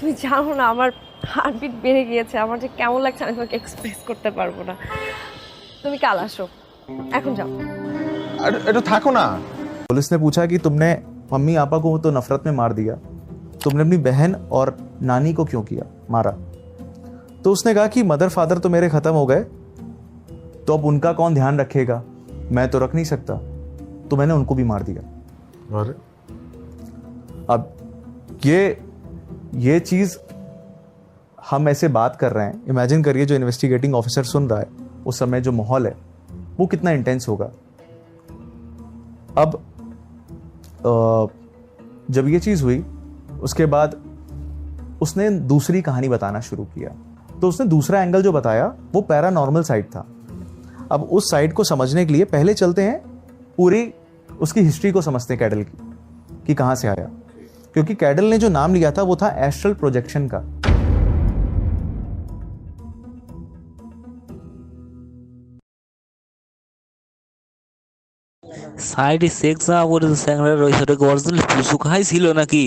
তুমি জানো না আমার হার্টবিট বেড়ে গিয়েছে আমার যে কেমন লাগছে আমি তোমাকে এক্সপ্রেস করতে পারবো না তুমি কাল আসো এখন যাও আর একটু থাকো না पुलिस ने पूछा कि तुमने मम्मी पापा को तो नफरत में मार दिया तुमने अपनी बहन और नानी को क्यों किया मारा तो उसने कहा कि मदर फादर तो मेरे खत्म हो गए तो अब उनका कौन ध्यान रखेगा मैं तो रख नहीं सकता तो मैंने उनको भी मार दिया अरे अब ये ये चीज़ हम ऐसे बात कर रहे हैं। इमेजिन करिए जो इन्वेस्टिगेटिंग ऑफिसर सुन रहा है, उस समय जो माहौल है, वो कितना इंटेंस होगा। अब जब ये चीज़ हुई, उसके बाद उसने दूसरी कहानी बताना शुरू किया। तो उसने दूसरा एंगल जो बताया, वो पैरानॉर्मल साइड था। अब उस साइड को समझने के लिए पहले चलते हैं पूरी उसकी हिस्ट्री को समझते हैं कैडल की, कि कहाँ से आया। क्योंकि कैडल ने जो नाम लिया था वो था एस्ट्रल प्रोजेक्शन का সাইডে সেক্স না করে স্যাংরা রয়েছে ওটা অরিজিনাল পুষু খাই ছিল নাকি